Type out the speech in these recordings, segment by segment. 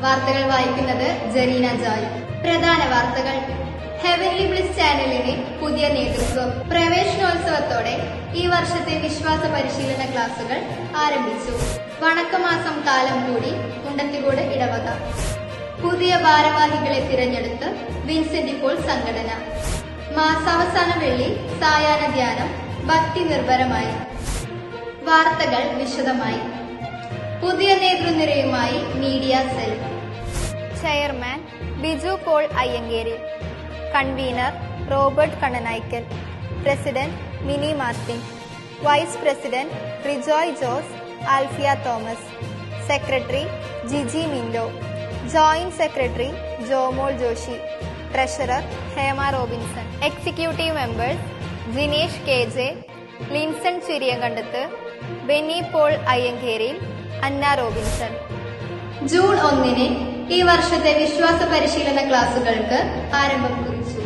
വാർത്തകൾ വായിക്കുന്നത് ജറീന ജോയ്. പ്രധാന വാർത്തകൾ. ഹെവൻലി ബ്ലിസ് ചാനലിന് പുതിയ നേതൃത്വം. പ്രവേശനോത്സവത്തോടെ ഈ വർഷത്തെ വിശ്വാസ പരിശീലന ക്ലാസുകൾ ആരംഭിച്ചു. വണക്കമാസം കാലം കൂടി കുണ്ടത്തിക്കോട് ഇടവക. പുതിയ ഭാരവാഹികളെ തിരഞ്ഞെടുത്ത് വിൻസെന്റ് ഇപ്പോൾ സംഘടന. മാസാവസാന വെള്ളി സായാഹ്ന ധ്യാനം ഭക്തി നിർഭരമായി. വാർത്തകൾ വിശദമായി. പുതിയ നേതൃനിരയുമായി media cell. Chairman Biju Paul Ayyankeri. Convener Robert Kannanaykal. President Mini Martin. Vice president Rijoy Jose Alphia Thomas. Secretary Jiji Mindo joint secretary Jomol Joshi. Treasurer Hema Robinson. Executive members Jinesh K J Linson Chiriyankandath Benny Paul Ayyankeri Anna Robinson. June ഒന്നിന് ഈ വർഷത്തെ വിശ്വാസ പരിശീലന ക്ലാസുകൾക്ക് ആരംഭം കുറിച്ചു.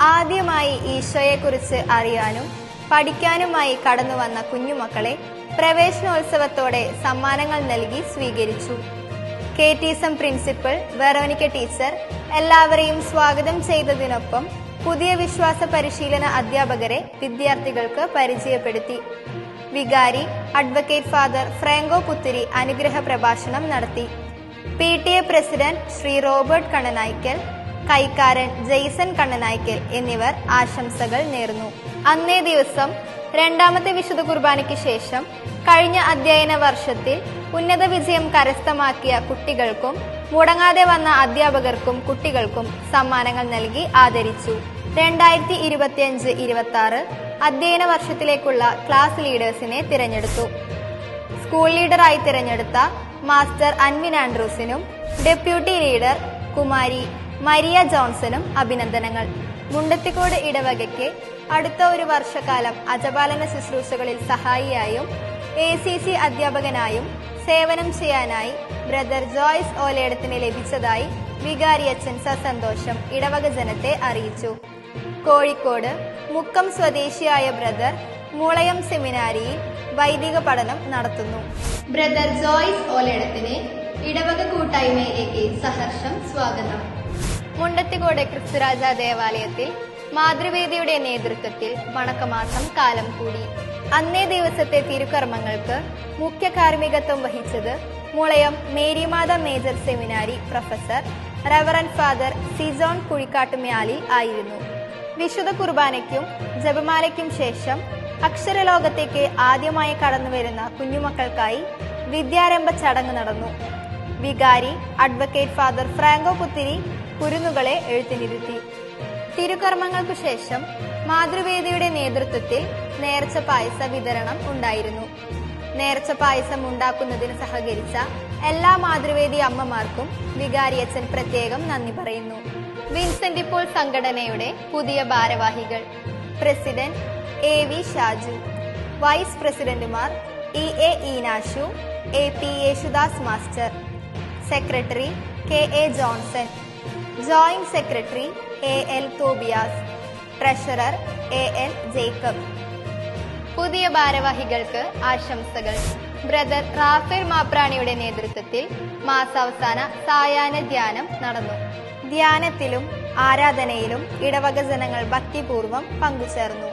ആദ്യമായി ഈശോയെക്കുറിച്ച് അറിയാനും പഠിക്കാനുമായി കടന്നു വന്ന കുഞ്ഞുമക്കളെ പ്രവേശനോത്സവത്തോടെ സമ്മാനങ്ങൾ നൽകി സ്വീകരിച്ചു. K T S M principal Veronica teacher എല്ലാവരെയും സ്വാഗതം ചെയ്തതിനൊപ്പം പുതിയ വിശ്വാസ പരിശീലന അധ്യാപകരെ വിദ്യാർത്ഥികൾക്ക് പരിചയപ്പെടുത്തി. വികാരി അഡ്വക്കേറ്റ് ഫാദർ ഫ്രാങ്കോ പുത്തിരി അനുഗ്രഹ പ്രഭാഷണം നടത്തി. P T A president Shri Robert Kannanaykal കൈക്കാരൻ Jaison Kannanaikkal എന്നിവർ ആശംസകൾ നേർന്നു. അന്നേ ദിവസം രണ്ടാമത്തെ വിശുദ്ധ കുർബാനയ്ക്ക് ശേഷം കഴിഞ്ഞ അധ്യയന വർഷത്തിൽ ഉന്നത വിജയം കരസ്ഥമാക്കിയ കുട്ടികൾക്കും മുടങ്ങാതെ വന്ന അധ്യാപകർക്കും കുട്ടികൾക്കും സമ്മാനങ്ങൾ നൽകി ആദരിച്ചു. രണ്ടായിരത്തി ഇരുപത്തിയഞ്ച് ഇരുപത്തി ആറ് അധ്യയന വർഷത്തിലേക്കുള്ള ക്ലാസ് ലീഡേഴ്സിനെ തിരഞ്ഞെടുത്തു. സ്കൂൾ ലീഡറായി തിരഞ്ഞെടുത്ത മാസ്റ്റർ അൻവിൻ ആൻഡ്രൂസിനും ഡെപ്യൂട്ടി ലീഡർ കുമാരി മരിയ ജോൺസനും അഭിനന്ദനങ്ങൾ. മുണ്ടത്തിക്കോട് ഇടവകയ്ക്ക് അടുത്ത ഒരു വർഷക്കാലം അജപാലന ശുശ്രൂഷകളിൽ സഹായിയായും എ സി സി അധ്യാപകനായും സേവനം ചെയ്യാനായി ബ്രദർ ജോയ്സ് ഓലേടത്തിന് ലഭിച്ചതായി വികാരിയച്ഛൻ സസന്തോഷം ഇടവക ജനത്തെ അറിയിച്ചു. കോഴിക്കോട് മുക്കം സ്വദേശിയായ ബ്രദർ മുളയം സെമിനാരിയിൽ വൈദിക പഠനം നടത്തുന്നു. ബ്രദർ ജോയ്സ് ഓലയിടത്തിനെ ഇടവക കൂട്ടായ്മയിലേക്ക് സഹർഷം സ്വാഗതം. മുണ്ടത്തിക്കോട് ക്രിസ്തുരാജ ദേവാലയത്തിൽ മാതൃവേദിയുടെ നേതൃത്വത്തിൽ വണക്കമാസം കാലം കൂടി. അന്നേ ദിവസത്തെ തിരുക്കർമ്മങ്ങൾക്ക് മുഖ്യ കാർമ്മികത്വം വഹിച്ചത് Mulayam Marymatha major seminary professor reverend father Sijon Kuzhikattumyali ആയിരുന്നു. വിശുദ്ധ കുർബാനയ്ക്കും ജപമാലയ്ക്കും ശേഷം അക്ഷരലോകത്തേക്ക് ആദ്യമായി കടന്നുവരുന്ന കുഞ്ഞുമക്കൾക്കായി വിദ്യാരംഭ ചടങ്ങ് നടന്നു. വികാരി അഡ്വക്കേറ്റ് ഫാദർ ഫ്രാങ്കോ പുത്തിരി കുരുന്നുകളെ എഴുത്തിനിരുത്തി. തിരുകർമ്മങ്ങൾക്കു ശേഷം മാതൃവേദിയുടെ നേതൃത്വത്തിൽ നേർച്ച പായസ വിതരണം ഉണ്ടായിരുന്നു. നേർച്ച പായസം ഉണ്ടാക്കുന്നതിന് സഹകരിച്ച എല്ലാ മാതൃവേദി അമ്മമാർക്കും വികാരിയച്ഛൻ പ്രത്യേകം നന്ദി പറയുന്നു. വിൻസെന്റ് ഇപ്പോൾ സംഘടനയുടെ പുതിയ ഭാരവാഹികൾ. President A V Shaju vice പ്രസിഡന്റുമാർ E A Eenashu A P Yesudas master secretary K A Johnson joint secretary A L Tobias treasurer A L Jacob. പുതിയ ഭാരവാഹികൾക്ക് ആശംസകൾ. ബ്രദർ റാഫേൽ മാപ്രാണിയുടെ നേതൃത്വത്തിൽ മാസാവസാന സായാഹ്ന ധ്യാനം നടന്നു. ധ്യാനത്തിലും ആരാധനയിലും ഇടവക ജനങ്ങൾ ഭക്തിപൂർവം പങ്കുചേർന്നു.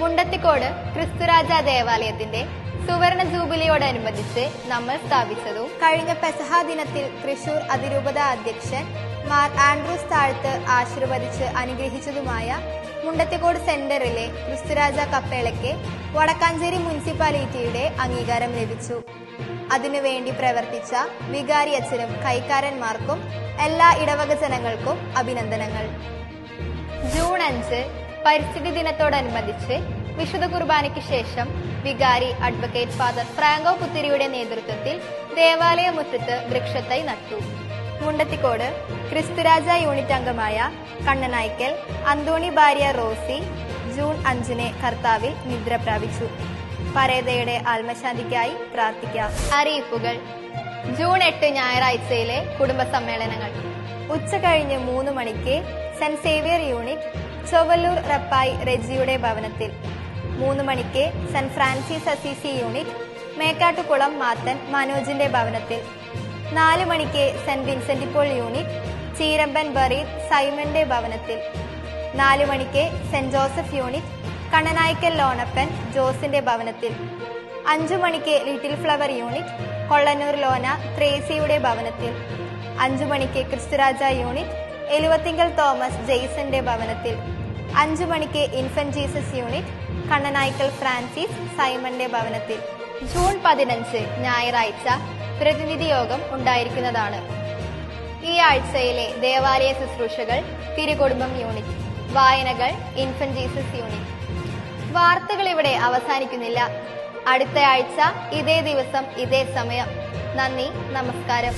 മുണ്ടത്തിക്കോട് ക്രിസ്തുരാജ ദേവാലയത്തിന്റെ സുവർണ ജൂബിലിയോടനുബന്ധിച്ച് നമ്മൾ സ്ഥാപിച്ചതും കഴിഞ്ഞ പെസഹ ദിനത്തിൽ തൃശൂർ അതിരൂപത അധ്യക്ഷൻ മാർ ആൻഡ്രൂസ് താഴ്ത്ത് ആശീർവദിച്ച് അനുഗ്രഹിച്ചതുമായ മുണ്ടത്തിക്കോട് സെന്ററിലെ ക്രിസ്തുരാജ കപ്പേളയ്ക്ക് വടക്കാഞ്ചേരി മുനിസിപ്പാലിറ്റിയുടെ അംഗീകാരം ലഭിച്ചു. അതിനുവേണ്ടി പ്രവർത്തിച്ച വികാരി അച്ഛനും കൈക്കാരന്മാർക്കും എല്ലാ ഇടവക ജനങ്ങൾക്കും അഭിനന്ദനങ്ങൾ. ജൂൺ അഞ്ച് പരിസ്ഥിതി ദിനത്തോടനുബന്ധിച്ച് വിശുദ്ധ കുർബാനയ്ക്ക് ശേഷം വികാരി അഡ്വക്കേറ്റ് ഫാദർ ഫ്രാങ്കോ പുത്തിരിയുടെ നേതൃത്വത്തിൽ ദേവാലയ മുറ്റത്ത് വൃക്ഷത്തൈ നട്ടു. മുണ്ടത്തിക്കോട് ക്രിസ്തുരാജ യൂണിറ്റ് അംഗമായ കണ്ണനായ്ക്കൽ അന്തോണി ഭാര്യ റോസി ജൂൺ അഞ്ചിന് കർത്താവിൽ നിദ്ര പ്രാപിച്ചു. പരേതയുടെ ആത്മശാന്തിക്കായി പ്രാർത്ഥിക്കാം. അറിയിപ്പുകൾ. ജൂൺ എട്ട് ഞായറാഴ്ചയിലെ കുടുംബ സമ്മേളനങ്ങൾ ഉച്ച കഴിഞ്ഞ് മൂന്ന് മണിക്ക് saint Xavier unit Chowalloor Rappai റെജിയുടെ ഭവനത്തിൽ. മൂന്ന് മണിക്ക് saint Francis Assisi unit Mekkattukulam Mathan മനോജിന്റെ ഭവനത്തിൽ. നാല് മണിക്ക് saint Vincent Paul unit Cheeramban Bareen സൈമന്റെ ഭവനത്തിൽ. നാല് മണിക്ക് saint Joseph unit Kannanaikkal Lonappan ജോസിന്റെ ഭവനത്തിൽ. അഞ്ചു മണിക്ക് little flower unit Kollannur Lona ത്രേസിയുടെ ഭവനത്തിൽ. അഞ്ചു മണിക്ക് ക്രിസ്തുരാജ യൂണിറ്റ് എലുവത്തിങ്കൽ തോമസ് ജെയ്സന്റെ ഭവനത്തിൽ. അഞ്ചു മണിക്ക് infant Jesus unit Kannanaykal Francis സൈമന്റെ ഭവനത്തിൽ. ജൂൺ പതിനഞ്ച് ഞായറാഴ്ച പ്രതിനിധി യോഗം ഉണ്ടായിരിക്കുന്നതാണ്. ഈ ആഴ്ചയിലെ ദേവാലയ ശുശ്രൂഷകൾ തിരുകുടുംബം യൂണിറ്റ് വായനകൾ ഇൻഫന്റ് ജീസസ് യൂണിറ്റ്. വാർത്തകൾ ഇവിടെ അവസാനിക്കുന്നില്ല. അടുത്ത ആഴ്ച ഇതേ ദിവസം ഇതേ സമയം. നന്ദി നമസ്കാരം.